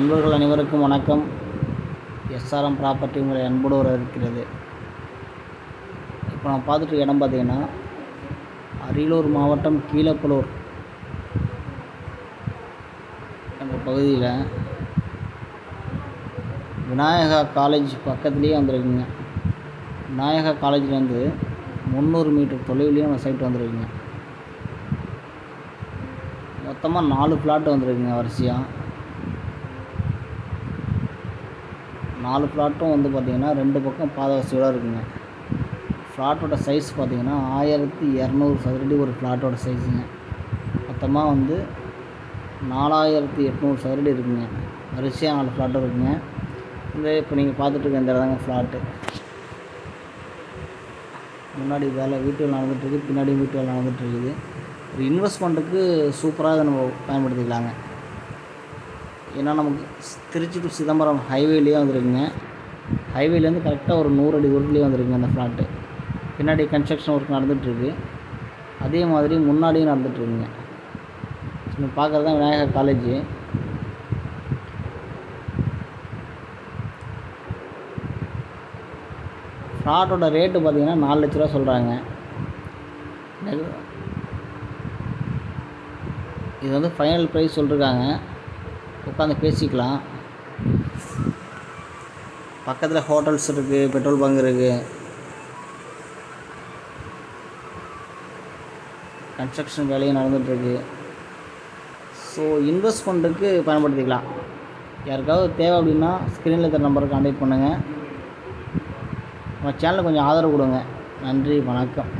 நண்பர்கள் அனைவருக்கும் வணக்கம். எஸ்ஆர்எம் ப்ராப்பர்ட்டி உங்களை அன்போடு இருக்கிறது இப்போ நான் பார்த்துட்டு இடம் பார்த்தீங்கன்னா அரியலூர் மாவட்டம் கீழப்பலூர் என்ற பகுதியில் விநாயகா காலேஜ் பக்கத்துலேயே வந்துருக்குங்க. விநாயகா காலேஜ்லேருந்து முந்நூறு மீட்டர் தொலைவுலேயும் சைட் வந்துருக்குங்க. மொத்தமாக நாலு பிளாட் வந்திருக்குங்க வரிசையாக நாலு ஃப்ளாட்டும் வந்து பார்த்திங்கன்னா ரெண்டு பக்கம் பாத வசதியோடு இருக்குங்க. ஃப்ளாட்டோட சைஸ் பார்த்திங்கன்னா ஆயிரத்தி இரநூறு சதுரடி ஒரு ஃப்ளாட்டோட சைஸுங்க மொத்தமாக வந்து நாலாயிரத்தி எட்நூறு சதுரடி இருக்குங்க. வரிசையாக நாலு ஃப்ளாட்டும் இருக்குங்க. இந்த இப்போ நீங்கள் பார்த்துட்டு இருக்க இந்த இடதாங்க ஃப்ளாட்டு. முன்னாடி வேலை வீட்டு வேலை நடந்துகிட்ருக்கு பின்னாடி வீட்டு வேலை நடந்துகிட்ருக்குது ஒரு இன்வெஸ்ட்மெண்ட்டுக்கு சூப்பராக இதை நம்ம பயன்படுத்திக்கலாங்க. ஏன்னா நமக்கு திருச்சி டு சிதம்பரம் ஹைவேலேயே வந்துருக்குங்க. ஹைவேலேருந்து கரெக்டாக ஒரு நூறு அடி தூரத்துலேயே வந்துருக்குங்க அந்த ஃப்ளாட்டு பின்னாடி கன்ஸ்ட்ரக்ஷன் ஒர்க் நடந்துகிட்ருக்கு அதே மாதிரி முன்னாடியும் நடந்துகிட்ருக்குங்க நீங்கள் பார்க்குறது தான் விநாயகர் காலேஜு ஃப்ளாட்டோட ரேட்டு பார்த்தீங்கன்னா நாலு லட்ச ரூபா சொல்கிறாங்க இது வந்து ஃபைனல் ப்ரைஸ் சொல்லிருக்காங்க. உட்காந்து பேசிக்கலாம். பக்கத்தில் ஹோட்டல்ஸ் இருக்குது பெட்ரோல் பங்க் இருக்குது கன்ஸ்ட்ரக்ஷன் வேலையும் நடந்துகிட்ருக்கு ஸோ இன்வெஸ்ட்மெண்ட்டுக்கு பயன்படுத்திக்கலாம். யாருக்காவது தேவை அப்படின்னா ஸ்க்ரீனில் இருக்கிற நம்பருக்கு கான்டாக்ட் பண்ணுங்கள் நம்ம சேனலுக்கு கொஞ்சம் ஆதரவு கொடுங்க. நன்றி வணக்கம்.